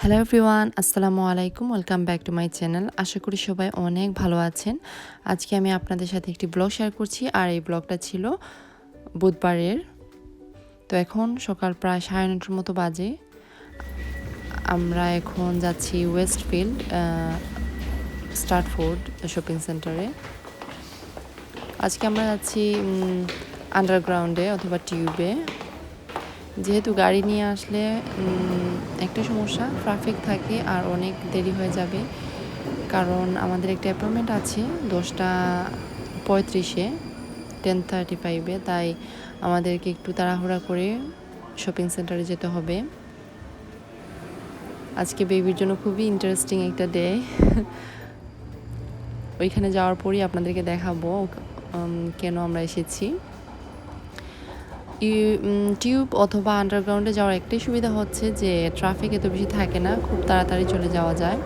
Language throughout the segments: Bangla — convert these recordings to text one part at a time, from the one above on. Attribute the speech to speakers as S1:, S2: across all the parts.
S1: হ্যালো এভরিওয়ান আসসালামু আলাইকুম welcome back to my channel আশা করি সবাই অনেক ভালো আছেন। আজকে আমি আপনাদের সাথে একটি ব্লগ শেয়ার করছি, আর এই ব্লগটা ছিল বুধবারের। তো এখন সকাল প্রায় সাড়ে নটার মতো বাজে। আমরা এখন যাচ্ছি ওয়েস্টফিল্ড ফুড শপিং সেন্টারে আজকে আমরা যাচ্ছি আন্ডারগ্রাউন্ডে অথবা টিউবে যেহেতু গাড়ি নিয়ে আসলে একটা সমস্যা ট্রাফিক থাকে আর অনেক দেরি হয়ে যাবে। কারণ আমাদের একটা অ্যাপয়েন্টমেন্ট আছে দশটা পঁয়ত্রিশে টেন থার্টি ফাইভে তাই আমাদেরকে একটু তাড়াহুড়া করে শপিং সেন্টারে যেতে হবে। আজকে বেবির জন্য খুবই ইন্টারেস্টিং একটা ডে ওইখানে যাওয়ার পরই আপনাদেরকে দেখাবো কেন আমরা এসেছি। টিউব অথবা আন্ডারগ্রাউন্ডে যাওয়ার একটাই সুবিধা হচ্ছে যে ট্রাফিক এত বেশি থাকে না, খুব তাড়াতাড়ি চলে যাওয়া যায়।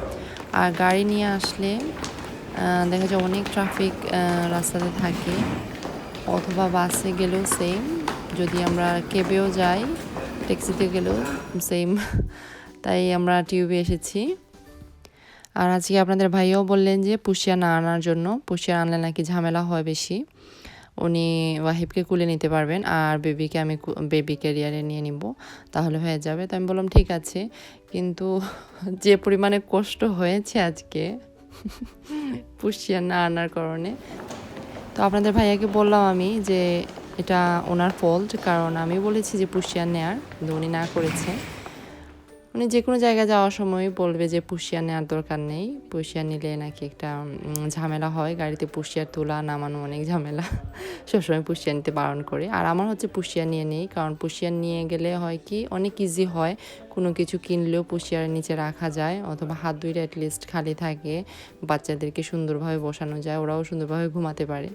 S1: আর গাড়ি নিয়ে আসলে দেখা যায় অনেক ট্রাফিক রাস্তাতে থাকে। অথবা বাসে গেলেও সেম যদি আমরা কেবেও যাই ট্যাক্সিতে গেলেও সেম তাই আমরা টিউবে এসেছি। আর আজকে আপনাদের ভাইও বললেন যে পুষিয়া না আনার জন্য, পুষিয়া আনলে নাকি ঝামেলা হয় বেশি। উনি ওয়াহিবকে কুলে নিতে পারবেন আর বেবিকে আমি বেবি ক্যারিয়ারে নিয়ে নিব, তাহলে হয়ে যাবে। তো আমি বললাম, ঠিক আছে। কিন্তু যে পরিমাণে কষ্ট হয়েছে আজকে পুষিয়া না আনার কারণে। তো আপনাদের ভাইয়াকে বললাম আমি যে এটা ওনার ফল্ট কারণ আমি বলেছি যে পুষিয়া নেয়ার, কিন্তু উনি না করেছে। উনি যে কোনো জায়গায় যাওয়ার সময় বলবে যে পুষিয়া নেওয়ার দরকার নেই। পুষিয়া নিলে নাকি একটা ঝামেলা হয়। গাড়িতে পুষিয়ার তোলা, নামানো অনেক ঝামেলা। সবসময় পুষিয়া নিতে বারণ করে। আর আমার হচ্ছে পুষিয়া নিয়ে নেই, কারণ পুষিয়া নিয়ে গেলে হয় কি, অনেক ইজি হয়। কোনো কিছু কিনলেও পুষিয়ার নিচে রাখা যায়, অথবা হাত দুইটা অ্যাটলিস্ট খালি থাকে। বাচ্চাদেরকে সুন্দরভাবে বসানো যায়, ওরাও সুন্দরভাবে ঘুমাতে পারে।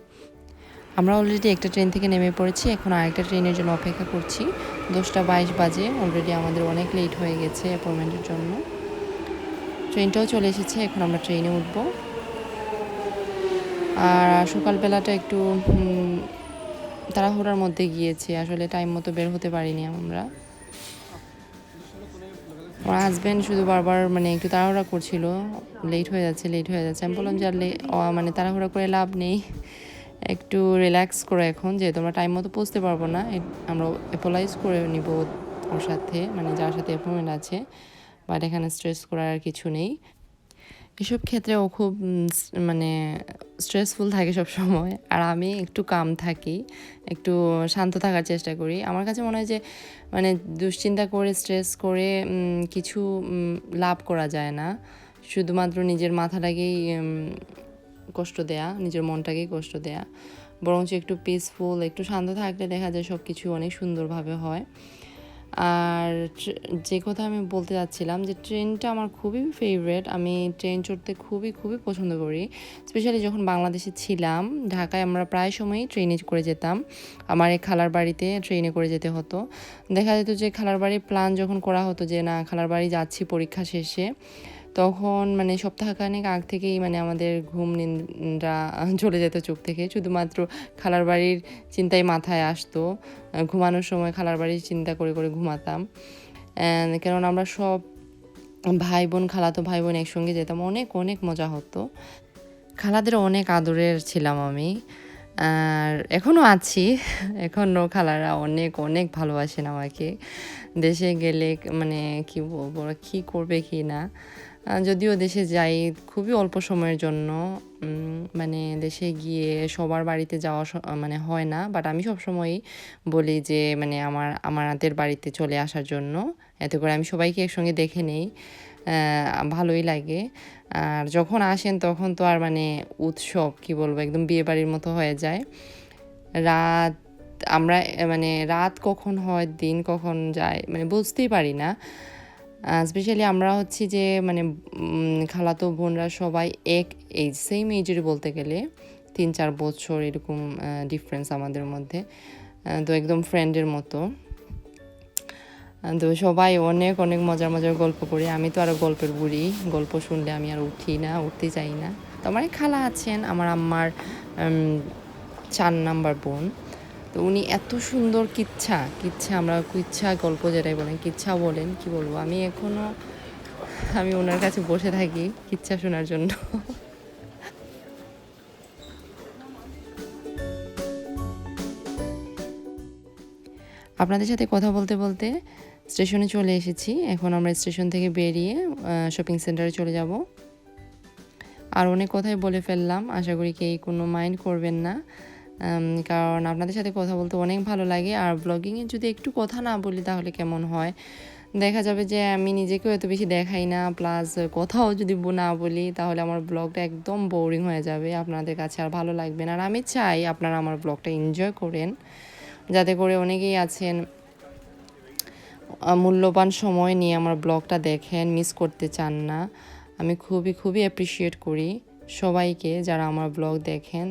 S1: আমরা অলরেডি একটা ট্রেন থেকে নেমে পড়েছি, এখন আরেকটা ট্রেনের জন্য অপেক্ষা করছি। দশটা বাইশ বাজে অলরেডি আমাদের অনেক লেট হয়ে গেছে অ্যাপয়েন্টমেন্টের জন্য। ট্রেনটাও চলে এসেছে, এখন আমরা ট্রেনে উঠব। আর সকালবেলাটা একটু তাড়াহুড়ার মধ্যে গিয়েছে, আসলে টাইম মতো বের হতে পারিনি আমরা। আমার হাজব্যান্ড শুধু বারবার মানে একটু তাড়াহুড়া করছিল লেট হয়ে যাচ্ছে লেট হয়ে যাচ্ছে। আমি বললাম যে আর মানে তাড়াহুড়া করে লাভ নেই। একটু রিল্যাক্স করো এখন, যেহেতু আমরা টাইম মতো পৌঁছতে পারব না আমরা অ্যাপোলাইজ করে নিব ওর সাথে মানে যার সাথে অ্যাপয়েন্টমেন্ট আছে বাট এখানে স্ট্রেস করার আর কিছু নেই। এসব ক্ষেত্রে ও খুব মানে স্ট্রেসফুল থাকে সব সময়, আর আমি একটু কাম থাকি, একটু শান্ত থাকার চেষ্টা করি। আমার কাছে মনে হয় যে মানে দুশ্চিন্তা করে স্ট্রেস করে কিছু লাভ করা যায় না। শুধুমাত্র নিজের মাথাটাকেই কষ্ট দেয়া, নিজের মনটাকেই কষ্ট দেয়া। বরঞ্চ একটু পিসফুল একটু শান্ত থাকলে দেখা যায় সব কিছু অনেক সুন্দরভাবে হয়। আর যে কথা আমি বলতে যাচ্ছিলাম যে ট্রেনটা আমার খুবই ফেভারেট আমি ট্রেন চড়তে খুবই খুবই পছন্দ করি। স্পেশালি যখন বাংলাদেশে ছিলাম, ঢাকায় আমরা প্রায় সময়ই ট্রেনে করে যেতাম। আমার এই খালার বাড়িতে ট্রেনে করে যেতে হতো। দেখা যেত যে খালার বাড়ির প্ল্যান যখন করা হতো যে না, খালার বাড়ি যাচ্ছি পরীক্ষা শেষে তখন মানে সপ্তাহখানেক আগ থেকেই মানে আমাদের ঘুম নিন্দ্রা চলে যেত চোখ থেকে। শুধুমাত্র খালার বাড়ির চিন্তাই মাথায় আসতো। ঘুমানোর সময় খালার বাড়ির চিন্তা করে করে ঘুমাতাম। কারণ আমরা সব ভাই বোন খালাতো ভাই বোন একসঙ্গে যেতাম। অনেক অনেক মজা হতো। খালাদের অনেক আদরের ছিলাম আমি। আর এখনও আছি। এখনও খালারা অনেক অনেক ভালোবাসেন আমাকে। দেশে গেলে মানে কি বলব কী করবে কি না? যদিও দেশে যাই, খুবই অল্প সময়ের জন্য মানে দেশে গিয়ে সবার বাড়িতে যাওয়া মানে হয় না বাট আমি সবসময়ই বলি যে মানে আমার আমাদের বাড়িতে চলে আসার জন্য, এতে করে আমি সবাইকে একসঙ্গে দেখে নেই ভালোই লাগে। আর যখন আসেন তখন তো আর মানে উৎসব, কি বলব, একদম বিয়ে বাড়ির মতো হয়ে যায়। রাত, আমরা মানে রাত কখন হয়, দিন কখন যায় মানে বুঝতেই পারি না। স্পেশালি আমরা হচ্ছি যে মানে খালাতো বোনরা সবাই এক এইজ সেম এজের বলতে গেলে তিন, চার বছর এরকম ডিফারেন্স আমাদের মধ্যে। তো একদম ফ্রেন্ডের মতো। তো সবাই অনেক অনেক মজার মজার গল্প করি। আমি তো আরও গল্পের বুড়ি। গল্প শুনলে আমি আর উঠি না, উঠতে চাই না। তো আমার খালা আছেন, আমার আম্মার চার নাম্বার বোন। তো উনি এত সুন্দর কিচ্ছা কিচ্ছা আমরা কিচ্ছা গল্প যেটাই বলেন, কিচ্ছা বলেন, কি বলব? আমি এখনও আমি ওনার কাছে বসে থাকি কিচ্ছা শোনার জন্য। আপনাদের সাথে কথা বলতে বলতে স্টেশনে চলে এসেছি। এখন আমরা স্টেশন থেকে বেরিয়ে শপিং সেন্টারে চলে যাব। আর অনেক কথাই বলে ফেললাম। আশা করি কেই কোনো মাইন্ড করবেন না। কারণ আপনাদের সাথে কথা বলতে অনেক ভালো লাগে। আর ব্লগিংয়ে যদি একটু কথা না বলি তাহলে কেমন হয়? দেখা যাবে যে আমি নিজেকেও এত বেশি দেখাই না। প্লাস কথাও যদি না বলি তাহলে আমার ব্লগটা একদম বোরিং হয়ে যাবে আপনাদের কাছে আর ভালো লাগবে না। আর আমি চাই আপনারা আমার ব্লগটা এনজয় করেন। যাতে করে অনেকেই আছেন মূল্যবান সময় নিয়ে আমার ব্লগটা দেখেন মিস করতে চান না। আমি খুবই খুবই অ্যাপ্রিসিয়েট করি সবাইকে যারা আমার ব্লগ দেখেন।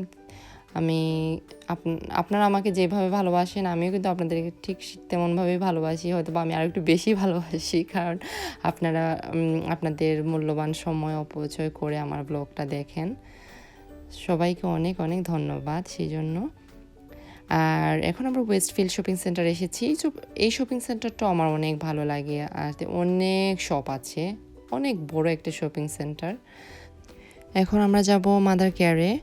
S1: আমি আপ- আপনারা আমাকে যেভাবে ভালোবাসেন, আমিও কিন্তু আপনাদেরকে ঠিক তেমনভাবেই ভালোবাসি। হয়তো বা আমি আরও একটু বেশি ভালোবাসি, কারণ আপনারা আপনাদের মূল্যবান সময় অপচয় করে আমার ব্লগটা দেখেন। সবাইকে অনেক অনেক ধন্যবাদ সেই জন্য আর এখন আমরা ওয়েস্টফিল্ড শপিং সেন্টার এসেছি। এই এই শপিং সেন্টারটা আমার অনেক ভালো লাগে। আর অনেক শপ আছে, অনেক বড় একটা শপিং সেন্টার এখন আমরা যাব মাদার কেয়ারে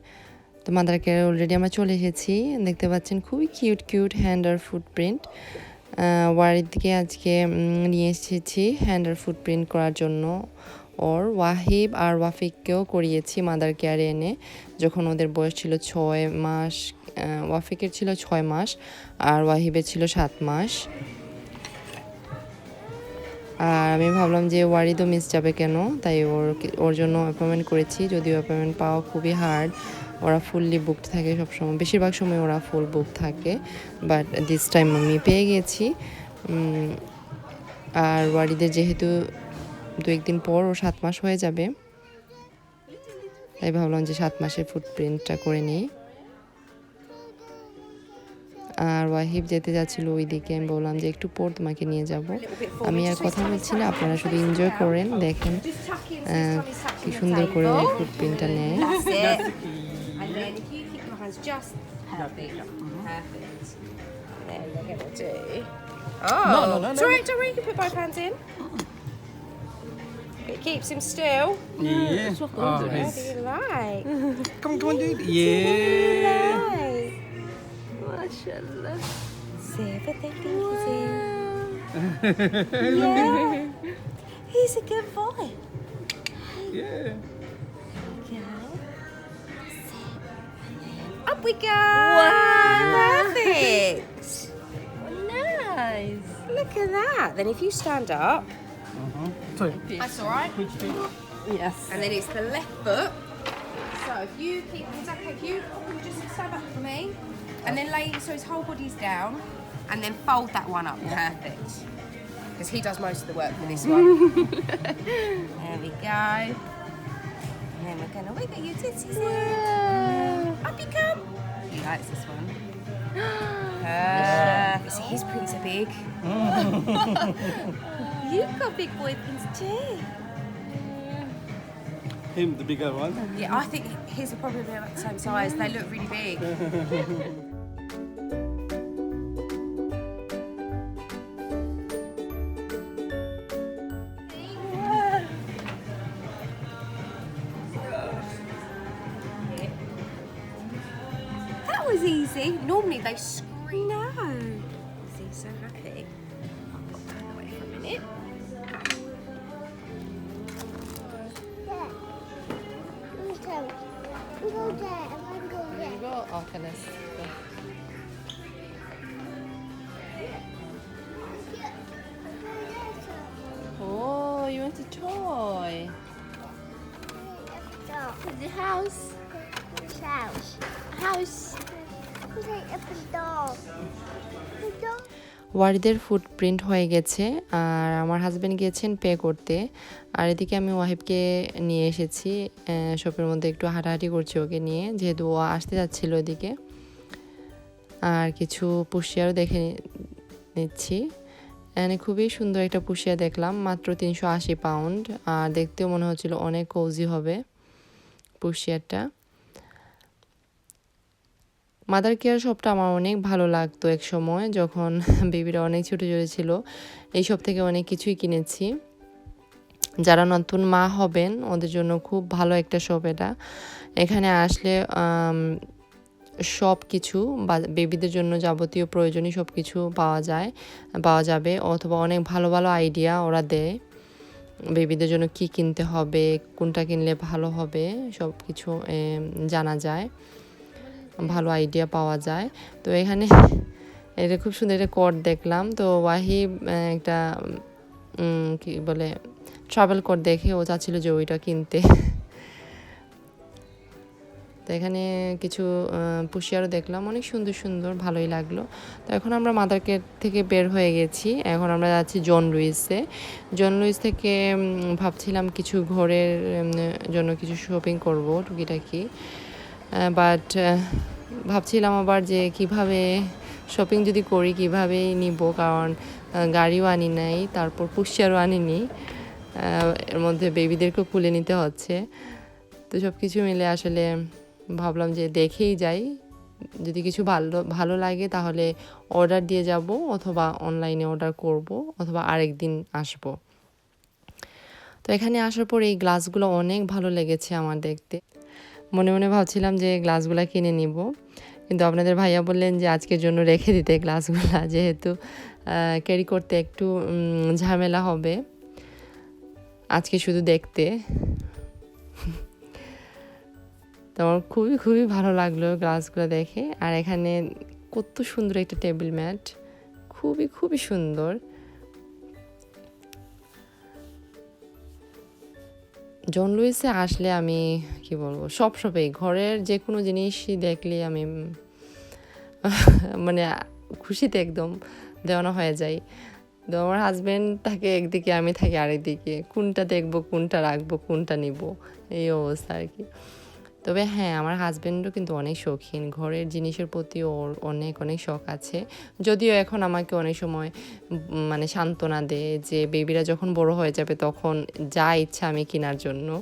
S1: তো মাদার কেয়ারে অলরেডি আমরা চলে এসেছি। দেখতে পাচ্ছেন খুবই কিউট কিউট হ্যান্ড আর ফুটপ্রিন্ট ওয়ারির দিকে আজকে নিয়ে এসেছি হ্যান্ড আর ফুটপ্রিন্ট করার জন্য। ওর ওয়াহিব আর ওয়াফিককেও করিয়েছি মাদার কেয়ারে এনে। যখন ওদের বয়স ছিল ছয় মাস ওয়াফিকের ছিল ছয় মাস আর ওয়াহিবের ছিল সাত মাস। আর আমি ভাবলাম যে ওয়ারিদও মিস যাবে কেন? তাই ওর ওর জন্য অ্যাপয়েন্টমেন্ট করেছি। যদিও অ্যাপয়েন্টমেন্ট পাওয়া খুবই হার্ড ওরা ফুললি বুকড থাকে সবসময়। বেশিরভাগ সময় ওরা ফুল বুক থাকে বাট দিস টাইম আমি পেয়ে গেছি। আর ওয়ারিদের যেহেতু দু একদিন পর ও সাত মাস হয়ে যাবে, তাই ভাবলাম যে সাত মাসের ফুটপ্রিন্টটা করে নিই। আর ওয়াহিব যেতে যাচ্ছিল ওইদিকে, আমি বললাম যে একটু পর তোমাকে নিয়ে যাব। আমি আর কথা বলছি না, আপনারা শুধু এনজয় করেন, দেখেন কি সুন্দর করে ওই ফুটপ্রিন্টটা নেয়।
S2: has just perfect. Mm-hmm. Perfect. Then we're gonna do. Oh,
S3: no, no, no, no.
S2: alright, don't worry, you can put both hands in. It keeps him still.
S3: Yeah. Oh,
S2: do you like?
S3: Come on, come on, dude. Yeah.
S1: MashaAllah.
S2: See if I think he's in. yeah. He's a good boy.
S3: Yeah.
S2: we go! Wow! Perfect!
S1: nice!
S2: Look at that. Then if you stand up.
S3: Mm-hmm.
S2: That's
S3: alright.
S1: Yes.
S2: And then it's the left foot. So if you keep, is that okay? If you just stand up for me. And then lay, so his whole body's down. And then fold that one up. Perfect. Because he does most of the work for this one. there we go. And then we're going to wiggle your titties yeah. Up you come. He likes this one. Perfect. See, his pins are big. You've got big boy pins too.
S3: Him, the bigger one.
S2: Yeah, I think his are probably about the same size. They look really big. was easy. Normally they scream. No. He's so happy. I'll put that away for a minute.
S4: Go there, I want go there.
S1: go okay go. Oh, you want a toy?
S4: The house. House. House.
S1: ওয়ারিদের ফুটপ্রিন্ট হয়ে গেছে, আর আমার হাজব্যান্ড গিয়েছেন পে করতে। আর এদিকে আমি ওয়াহিবকে নিয়ে এসেছি শপের মধ্যে একটু হাঁটাহাঁটি করছি ওকে নিয়ে, যেহেতু ও আসতে যাচ্ছিল ওদিকে আর কিছু পুষিয়ারও দেখে নিচ্ছি। এখানে খুবই সুন্দর একটা পুষিয়া দেখলাম, মাত্র তিনশো আশি পাউন্ড আর দেখতেও মনে হচ্ছিল অনেক কৌজি হবে পুষিয়ারটা মাদার কেয়ার শপটা আমার অনেক ভালো লাগতো এক সময় যখন বেবিরা অনেক ছোটো ছোটো ছিল। এই সব থেকে অনেক কিছুই কিনেছি। যারা নতুন মা হবেন, ওদের জন্য খুব ভালো একটা শপ এটা। এখানে আসলে সব কিছু বা বেবিদের জন্য যাবতীয় প্রয়োজনীয় সব কিছু পাওয়া যায়, পাওয়া যাবে। অথবা অনেক ভালো ভালো আইডিয়া ওরা দেয়। বেবিদের জন্য কি কিনতে হবে, কোনটা কিনলে ভালো হবে, সব কিছু জানা যায়। ভালো আইডিয়া পাওয়া যায়। তো এখানে এটা খুব সুন্দর একটা কোড দেখলাম। তো ওয়াহি একটা কি বলে ট্রাভেল কোড দেখে ও চাচ্ছিল যে ওইটা কিনতে। তো এখানে কিছু পুষিয়ারও দেখলাম। অনেক সুন্দর সুন্দর, ভালোই লাগল। তো এখন আমরা মাদারকেট থেকে বের হয়ে গেছি। এখন আমরা যাচ্ছি জন লুইসে। জন লুইস থেকে ভাবছিলাম কিছু ঘরের জন্য কিছু শপিং করব, টুকিটাকি। বাট ভাবছিলাম আবার যে কীভাবে শপিং যদি করি কীভাবে নিব? কারণ গাড়িও আনি নাই, তারপর পুষিয়ারও আনিনি। এর মধ্যে বেবিদেরকেও কুলে নিতে হচ্ছে। তো সব কিছু মিলে আসলে ভাবলাম যে দেখেই যাই। যদি কিছু ভালো ভালো লাগে তাহলে অর্ডার দিয়ে যাব অথবা অনলাইনে অর্ডার করব অথবা আরেক দিন আসব। তো এখানে আসার পর এই গ্লাসগুলো অনেক ভালো লেগেছে আমার দেখতে। মনে মনে ভাবছিলাম যে গ্লাসগুলো কিনে নিব। কিন্তু আপনাদের ভাইয়া বললেন যে আজকের জন্য রেখে দিতে গ্লাসগুলা যেহেতু ক্যারি করতে একটু ঝামেলা হবে। আজকে শুধু দেখতে। তো আমার খুবই খুবই ভালো লাগল গ্লাসগুলো দেখে। আর এখানে কত সুন্দর একটা টেবিল ম্যাট খুবই খুবই সুন্দর। জন লুইসে আসলে আমি, কি বলব, সব সবেই। ঘরের যে কোনো জিনিসই দেখলে আমি মানে খুশিতে একদম দেওয়ানো হয়ে যাই। তো আমার হাজব্যান্ড থাকে, একদিকে আমি থাকি আরেকদিকে। কোনটা দেখব, কোনটা রাখব, কোনটা নিব? এই অবস্থা আর কি। তবে হ্যাঁ আমার হাজব্যান্ডও কিন্তু অনেক শৌখিন। ঘরের জিনিসের প্রতি ওর অনেক অনেক শখ আছে। যদিও এখন আমাকে অনেক সময় মানে সান্ত্বনা দেয় যে বেবিরা যখন বড় হয়ে যাবে তখন যা ইচ্ছা আমি কেনার জন্য।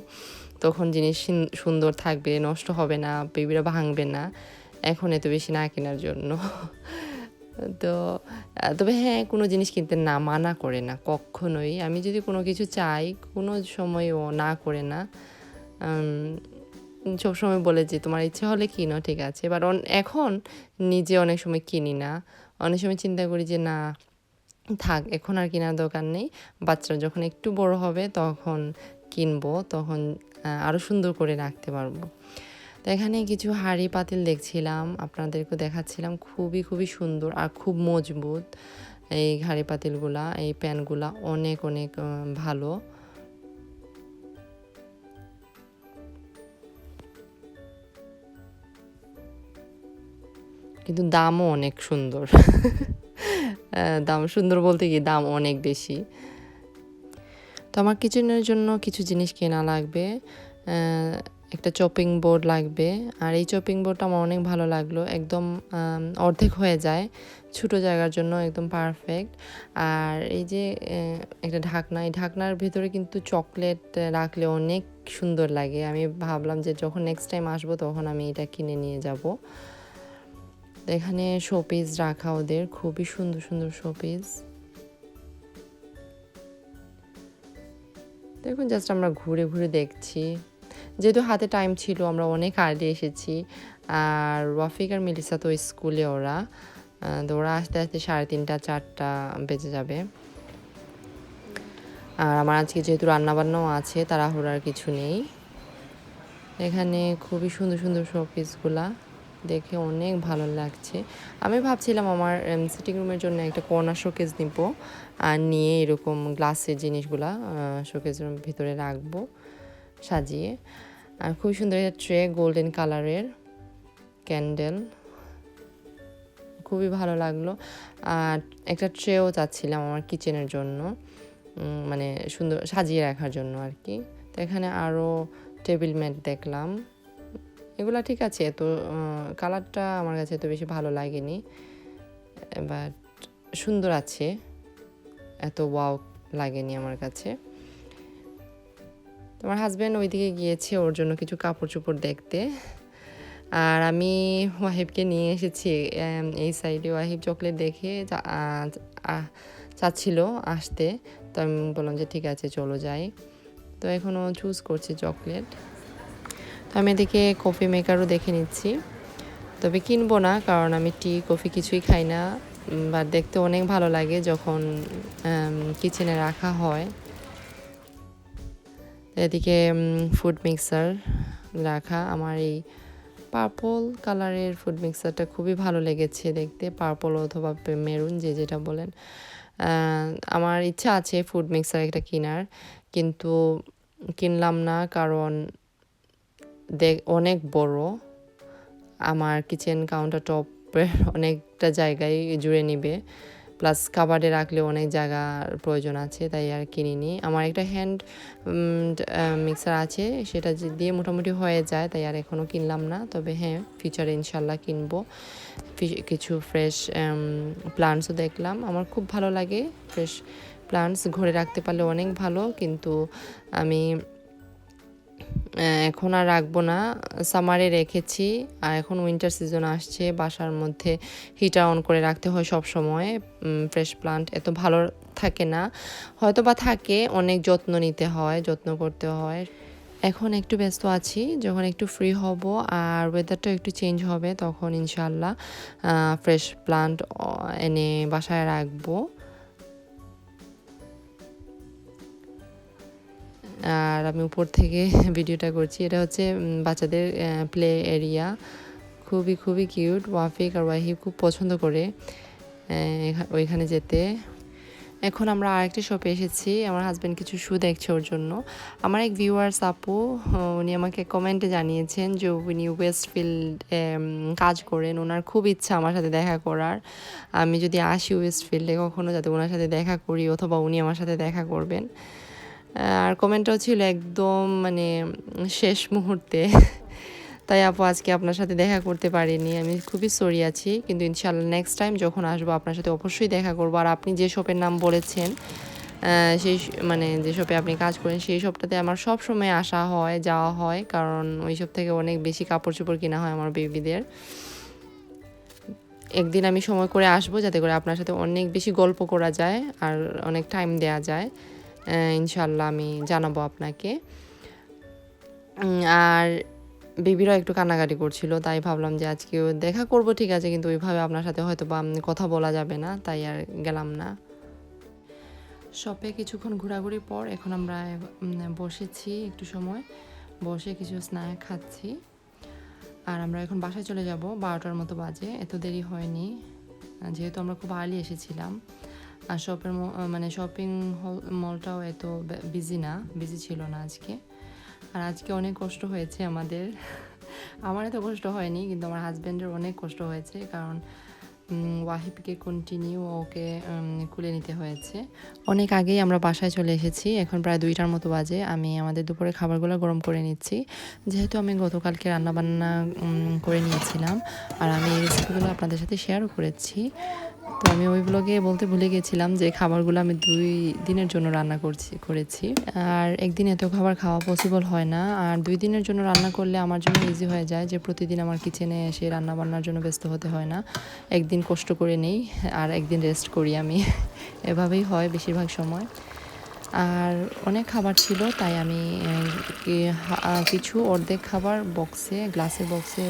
S1: তখন জিনিস সুন্দর থাকবে, নষ্ট হবে না বেবিরা ভাঙবে না। এখন এত বেশি না কেনার জন্য। তো তবে হ্যাঁ কোনো জিনিস কিনতে না, মানা করে না, কখনোই। আমি যদি কোনো কিছু চাই, কোনো সময় ও না করে না সবসময় বলে যে, তোমার ইচ্ছে হলে কিনো, ঠিক আছে। বাট এখন নিজে অনেক সময় কিনি না। অনেক সময় চিন্তা করি যে, না, থাক, এখন আর কেনার দরকার নেই। বাচ্চারা যখন একটু বড় হবে, তখন কিনবো, তখন আরও সুন্দর করে রাখতে পারব। তো এখানে কিছু হাঁড়ি পাতিল দেখছিলাম আপনাদেরকে দেখাচ্ছিলাম। খুবই খুবই সুন্দর আর খুব মজবুত। এই হাঁড়ি পাতিলগুলা, এই প্যানগুলা অনেক অনেক ভালো। কিন্তু দামও অনেক সুন্দর। দাম সুন্দর বলতে কি দাম অনেক বেশি। তো আমার কিচেনের জন্য কিছু জিনিস কেনা লাগবে। একটা চপিং বোর্ড লাগবে। আর এই চপিং বোর্ডটা আমার অনেক ভালো লাগল। একদম অর্ধেক হয়ে যায়। ছোটো জায়গার জন্য একদম পারফেক্ট আর এই যে একটা ঢাকনা, এই ঢাকনার ভিতরে কিন্তু চকলেট রাখলে অনেক সুন্দর লাগে। আমি ভাবলাম যে যখন নেক্সট টাইম আসব তখন আমি এটা কিনে নিয়ে যাব। এখানে শোপিস রাখা ওদের, খুবই সুন্দর সুন্দর শোপিস দেখুন জাস্ট আমরা ঘুরে ঘুরে দেখছি। যেহেতু হাতে টাইম ছিল, আমরা অনেক আগে এসেছি। আর রফিক আর মিলিসা তো স্কুলে ওরা। তো ওরা আস্তে আস্তে সাড়ে তিনটা, চারটা বেজে যাবে। আর আমার আজকে যেহেতু রান্নাবান্নাও আছে, তাড়াহুড়ার কিছু নেই। এখানে খুবই সুন্দর সুন্দর শোপিসগুলা দেখে অনেক ভালো লাগছে। আমি ভাবছিলাম আমার সিটিং রুমের জন্য একটা কর্নার শোকেজ নিব আর নিয়ে এরকম গ্লাসের জিনিসগুলা শোকেসের ভিতরে রাখব, সাজিয়ে। আর খুব সুন্দর একটা ট্রে গোল্ডেন কালারের ক্যান্ডেল খুবই ভালো লাগল। আর একটা ট্রেও চাচ্ছিলাম আমার কিচেনের জন্য মানে সুন্দর, সাজিয়ে রাখার জন্য আর কি। তো এখানে আরও টেবিল ম্যাট দেখলাম। এগুলা ঠিক আছে এত কালারটা আমার কাছে এত বেশি ভালো লাগেনি বাট সুন্দর আছে, এত ওয়াও লাগেনি আমার কাছে। তোমার হাজব্যান্ড ওইদিকে গিয়েছে ওর জন্য কিছু কাপড় চোপড় দেখতে, আর আমি ওয়াহিবকে নিয়ে এসেছি এই সাইডে ওয়াহিব চকলেট দেখে চাচ্ছিল আসতে, তো আমি বললাম যে ঠিক আছে, চলো যাই। তো এখনও চুজ করছি চকলেট তো আমি এদিকে কফি মেকারও দেখে নিচ্ছি। তবে কিনবো না, কারণ আমি টি কফি কিছুই খাই না। বা দেখতে অনেক ভালো লাগে যখন কিচেনে রাখা হয়। এদিকে ফুড মিক্সার রাখা। আমার এই পার্পল কালারের ফুড মিক্সারটা খুবই ভালো লেগেছে দেখতে। পার্পল অথবা মেরুন যে যেটা বলেন। আমার ইচ্ছা আছে ফুড মিক্সার একটা কেনার। কিন্তু কিনলাম না, কারণ অনেক বড়। আমার কিচেন কাউন্টার টপের অনেকটা জায়গায় জুড়ে নিবে। প্লাস কাবার্ডে রাখলে অনেক জায়গার প্রয়োজন আছে, তাই আর কিনিনি আমার একটা হ্যান্ড মিক্সার আছে, সেটা দিয়ে মোটামুটি হয়ে যায়, তাই আর এখনও কিনলাম না। তবে হ্যাঁ ফিউচারে ইনশাল্লাহ কিনবো। কিছু ফ্রেশ প্লান্টসও দেখলাম। আমার খুব ভালো লাগে ফ্রেশ প্লান্টস ঘরে রাখতে পারলে অনেক ভালো, কিন্তু আমি এখন আর রাখব না। সামারে রেখেছি, আর এখন উইন্টার সিজন আসছে, বাসার মধ্যে হিটার অন করে রাখতে হয় সব সময়। ফ্রেশ প্লান্ট এত ভালো থাকে না। হয়তো বা থাকে, অনেক যত্ন নিতে হয়, যত্ন করতে হয়। এখন একটু ব্যস্ত আছি, যখন একটু ফ্রি হব আর ওয়েদারটা একটু চেঞ্জ হবে, তখন ইনশাল্লাহ ফ্রেশ প্লান্ট এনে বাসায় রাখব। আর আমি উপর থেকে ভিডিওটা করছি। এটা হচ্ছে বাচ্চাদের প্লে এরিয়া খুবই খুবই কিউট ওয়াফিক আর ওয়াহিব খুব পছন্দ করে ওইখানে যেতে। এখন আমরা আরেকটা শপে এসেছি। আমার হাজব্যান্ড কিছু শু দেখছে ওর জন্য। আমার এক ভিউয়ার্স আপু উনি আমাকে কমেন্টে জানিয়েছেন যে উনি ওয়েস্টফিল্ড কাজ করেন। ওনার খুব ইচ্ছা আমার সাথে দেখা করার। আমি যদি আসি ওয়েস্টফিল্ডে কখনো যাতে ওনার সাথে দেখা করি অথবা উনি আমার সাথে দেখা করবেন। আর কমেন্টটাও ছিল একদম মানে শেষ মুহূর্তে। তাই আপু, আজকে আপনার সাথে দেখা করতে পারিনি। আমি খুবই সরি আছি। কিন্তু ইনশাল্লাহ নেক্সট টাইম যখন আসব আপনার সাথে অবশ্যই দেখা করব। আর আপনি যে শপের নাম বলেছেন সেই মানে যে শপে আপনি কাজ করেন, সেই শপটাতে আমার সব সময় আসা হয়, যাওয়া হয়। কারণ ওই সব থেকে অনেক বেশি কাপড় চোপড় কেনা হয় আমার বেবিদের একদিন আমি সময় করে আসব যাতে করে আপনার সাথে অনেক বেশি গল্প করা যায় আর অনেক টাইম দেয়া যায়। ইনশাল্লাহ আমি জানাব আপনাকে। আর বেবিরাও একটু কান্নাকাটি করছিল, তাই ভাবলাম যে আজকেও দেখা করব, ঠিক আছে, কিন্তু ওইভাবে আপনার সাথে হয়তো বা কথা বলা যাবে না, তাই আর গেলাম না। শপে কিছুক্ষণ ঘোরাঘুরির পর এখন আমরা বসেছি একটু সময়, বসে কিছু স্ন্যাক খাচ্ছি। আর আমরা এখন বাসায় চলে যাব, বারোটার মতো বাজে, এত দেরি হয়নি। যেহেতু আমরা খুব আর্লি এসেছিলাম। আর শপের মানে শপিং হল মলটাও এত বিজি না বিজি ছিল না আজকে। আর আজকে অনেক কষ্ট হয়েছে আমাদের। আমার এত কষ্ট হয়নি, কিন্তু আমার হাজব্যান্ডের অনেক কষ্ট হয়েছে, কারণ ওয়াহিবকে কন্টিনিউ ওকে কুলে নিতে হয়েছে। অনেক আগেই আমরা বাসায় চলে এসেছি, এখন প্রায় দুইটার মতো বাজে। আমি আমাদের দুপুরে খাবারগুলো গরম করে নিচ্ছি। যেহেতু আমি গতকালকে রান্নাবান্না করে নিয়েছিলাম, আর আমি এই রেসিপিগুলো আপনাদের সাথে শেয়ারও করেছি। তো আমি ওই ব্লগে বলতে ভুলে গেছিলাম যে খাবারগুলো আমি দুই দিনের জন্য রান্না করছি, করেছি। আর একদিন এত খাবার খাওয়া পসিবল হয় না। আর দুই দিনের জন্য রান্না করলে আমার জন্য ইজি হয়ে যায় যে প্রতিদিন আমার কিচেনে এসে রান্না বান্নার জন্য ব্যস্ত হতে হয় না। একদিন কষ্ট করে নেই, আর একদিন রেস্ট করি আমি। এভাবেই হয় বেশিরভাগ সময়। আর অনেক খাবার ছিল, তাই আমি কিছু অর্ধেক খাবার বক্সে গ্লাসের বক্সে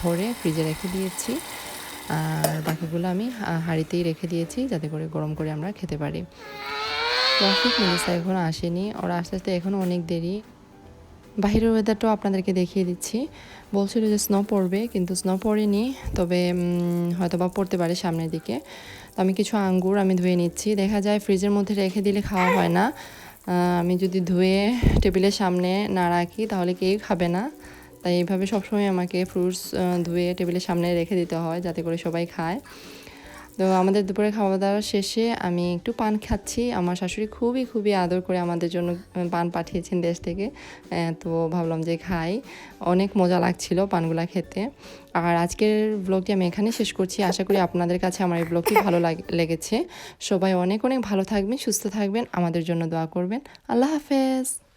S1: ভরে ফ্রিজে রেখে দিয়েছি। আর বাকিগুলো আমি হাঁড়িতেই রেখে দিয়েছি যাতে করে গরম করে আমরা খেতে পারি। ট্রাফিক মেলিসা এখনও আসেনি। ওরা আস্তে আস্তে এখনও অনেক দেরি। বাহিরের ওয়েদারটাও আপনাদেরকে দেখিয়ে দিচ্ছি। বলছিল যে স্নো পড়বে, কিন্তু স্নো পড়েনি, তবে হয়তো বা পড়তে পারে সামনের দিকে। তো আমি কিছু আঙ্গুর আমি ধুয়ে নিচ্ছি। দেখা যায় ফ্রিজের মধ্যে রেখে দিলে খাওয়া হয় না। আমি যদি ধুয়ে টেবিলের সামনে না রাখি, তাহলে কেউ খাবে না। তাই এইভাবে সবসময় আমাকে ফ্রুটস ধুয়ে টেবিলের সামনে রেখে দিতে হয় যাতে করে সবাই খায়। তো আমাদের দুপুরে খাওয়া দাওয়া শেষে আমি একটু পান খাচ্ছি। আমার শাশুড়ি খুবই খুবই আদর করে আমাদের জন্য পান পাঠিয়েছেন দেশ থেকে। তো ভাবলাম যে খাই। অনেক মজা লাগছিল পানগুলা খেতে। আর আজকের ব্লগটি আমি এখানে শেষ করছি। আশা করি আপনাদের কাছে আমার এই ব্লগটি ভালো লাগ- লেগেছে। সবাই অনেক অনেক ভালো থাকবেন, সুস্থ থাকবেন। আমাদের জন্য দোয়া করবেন। আল্লাহ হাফেজ।